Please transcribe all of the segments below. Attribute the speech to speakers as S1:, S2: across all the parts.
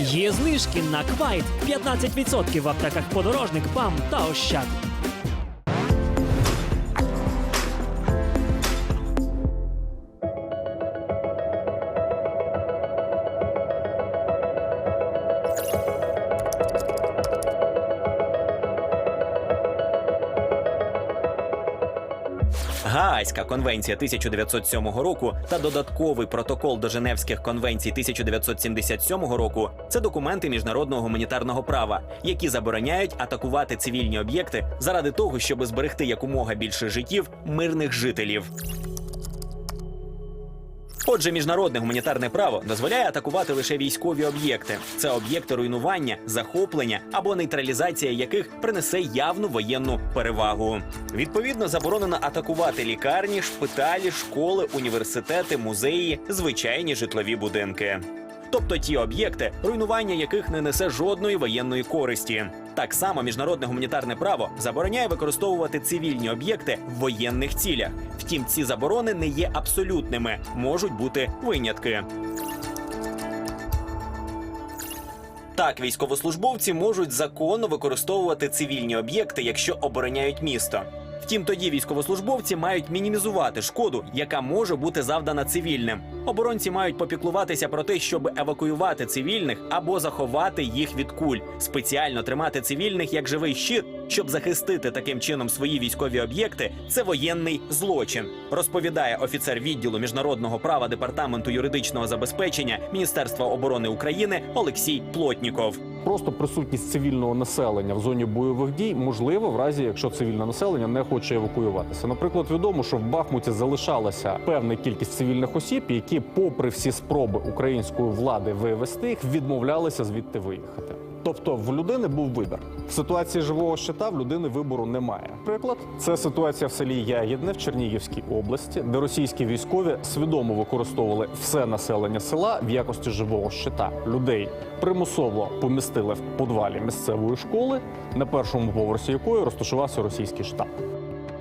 S1: Є знижки на квайт 15% в аптеках подорожник, ПАМ та Ощад.
S2: Гаазька конвенція 1907 року та додатковий протокол до Женевських конвенцій 1977 року це документи міжнародного гуманітарного права, які забороняють атакувати цивільні об'єкти заради того, щоб зберегти якомога більше життів мирних жителів. Отже, міжнародне гуманітарне право дозволяє атакувати лише військові об'єкти. Це об'єкти руйнування, захоплення або нейтралізація яких принесе явну воєнну перевагу. Відповідно, заборонено атакувати лікарні, шпиталі, школи, університети, музеї, звичайні житлові будинки. Тобто ті об'єкти, руйнування яких не несе жодної воєнної користі. Так само міжнародне гуманітарне право забороняє використовувати цивільні об'єкти в воєнних цілях. Втім, ці заборони не є абсолютними, можуть бути винятки. Так, військовослужбовці можуть законно використовувати цивільні об'єкти, якщо обороняють місто. Втім, тоді військовослужбовці мають мінімізувати шкоду, яка може бути завдана цивільним. Оборонці мають попіклуватися про те, щоб евакуювати цивільних або заховати їх від куль, спеціально тримати цивільних як живий щит, щоб захистити таким чином свої військові об'єкти. Це воєнний злочин, розповідає офіцер відділу міжнародного права департаменту юридичного забезпечення Міністерства оборони України Олексій Плотніков.
S3: Просто присутність цивільного населення в зоні бойових дій можливо в разі, якщо цивільне населення не хоче евакуюватися. Наприклад, відомо, що в Бахмуті залишалася певна кількість цивільних осіб, які, попри всі спроби української влади вивести їх, відмовлялися звідти виїхати. Тобто в людини був вибір. В ситуації живого щита в людини вибору немає. Приклад, це ситуація в селі Ягідне в Чернігівській області, де російські військові свідомо використовували все населення села в якості живого щита. Людей примусово помістили в подвалі місцевої школи, на першому поверсі якої розташувався російський штаб.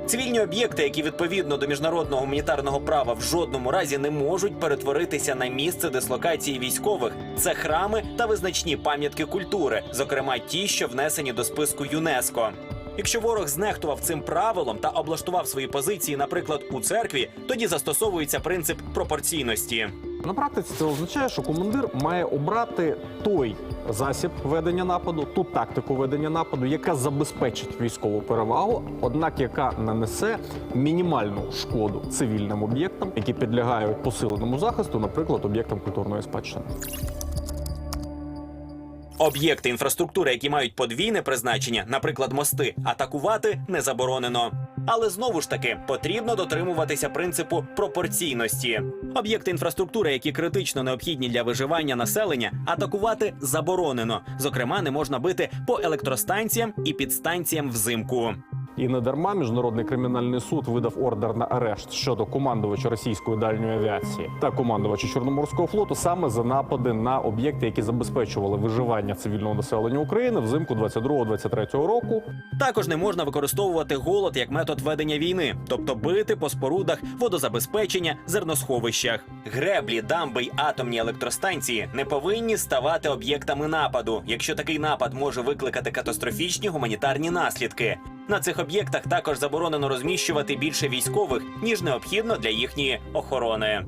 S2: Цивільні об'єкти, які відповідно до міжнародного гуманітарного права в жодному разі не можуть перетворитися на місце дислокації військових, це храми та визначні пам'ятки культури, зокрема ті, що внесені до списку ЮНЕСКО. Якщо ворог знехтував цим правилом та облаштував свої позиції, наприклад, у церкві, тоді застосовується принцип пропорційності.
S3: На практиці це означає, що командир має обрати той засіб ведення нападу, ту тактику ведення нападу, яка забезпечить військову перевагу, однак яка нанесе мінімальну шкоду цивільним об'єктам, які підлягають посиленому захисту, наприклад, об'єктам культурної спадщини.
S2: Об'єкти інфраструктури, які мають подвійне призначення, наприклад, мости, атакувати не заборонено. Але знову ж таки потрібно дотримуватися принципу пропорційності. Об'єкти інфраструктури, які критично необхідні для виживання населення, атакувати заборонено. Зокрема, не можна бити по електростанціям і підстанціям взимку.
S3: І не дарма міжнародний кримінальний суд видав ордер на арешт щодо командувача російської дальньої авіації та командувача Чорноморського флоту саме за напади на об'єкти, які забезпечували виживання цивільного населення України взимку 22-23 року.
S2: Також не можна використовувати голод як метод ведення війни, тобто бити по спорудах водозабезпечення, зерносховищах. Греблі, дамби й атомні електростанції не повинні ставати об'єктами нападу, якщо такий напад може викликати катастрофічні гуманітарні наслідки. На цих об'єктах також заборонено розміщувати більше військових ніж необхідно для їхньої охорони.